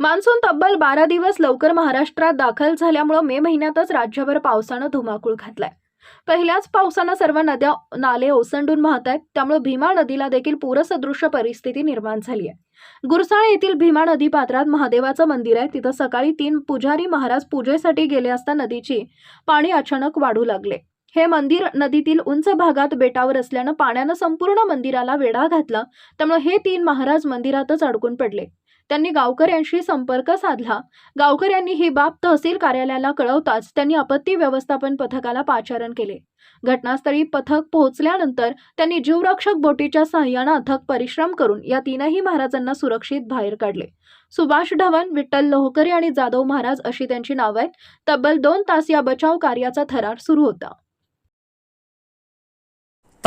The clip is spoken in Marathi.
मान्सून तब्बल बारा दिवस लवकर महाराष्ट्रात दाखल झाल्यामुळं मे महिन्यातच राज्यभर पावसानं धुमाकूळ घातलाय. पहिल्याच पावसानं सर्व नद्या नाले ओसंडून वाहत आहेत त्यामुळे भीमा नदीला देखील पूरसदृश्य परिस्थिती निर्माण झाली आहे गुरसाळे येथील भीमा नदी पात्रात महादेवाचं मंदिर आहे. तिथं सकाळी तीन पुजारी महाराज पूजेसाठी गेले असता नदीची पाणी अचानक वाढू लागले. हे मंदिर नदीतील उंच भागात बेटावर असल्यानं पाण्यानं संपूर्ण मंदिराला वेढा घातला. त्यामुळे हे तीन महाराज मंदिरातच अडकून पडले. त्यांनी गावकऱ्यांशी संपर्क साधला. गावकऱ्यांनी ही बाब तहसील कार्यालयाला कळवताच त्यांनी आपत्ती व्यवस्थापन पथकाला पाचारण केले. घटनास्थळी पथक पोहोचल्यानंतर त्यांनी जीवरक्षक बोटीच्या सहाय्यानं अथक परिश्रम करून या तीनही महाराजांना सुरक्षित बाहेर काढले. सुभाष ढवण विठ्ठल लोहकरी आणि जाधव महाराज अशी त्यांची नावं आहेत. तब्बल दोन तास या बचाव कार्याचा थरार सुरू होता.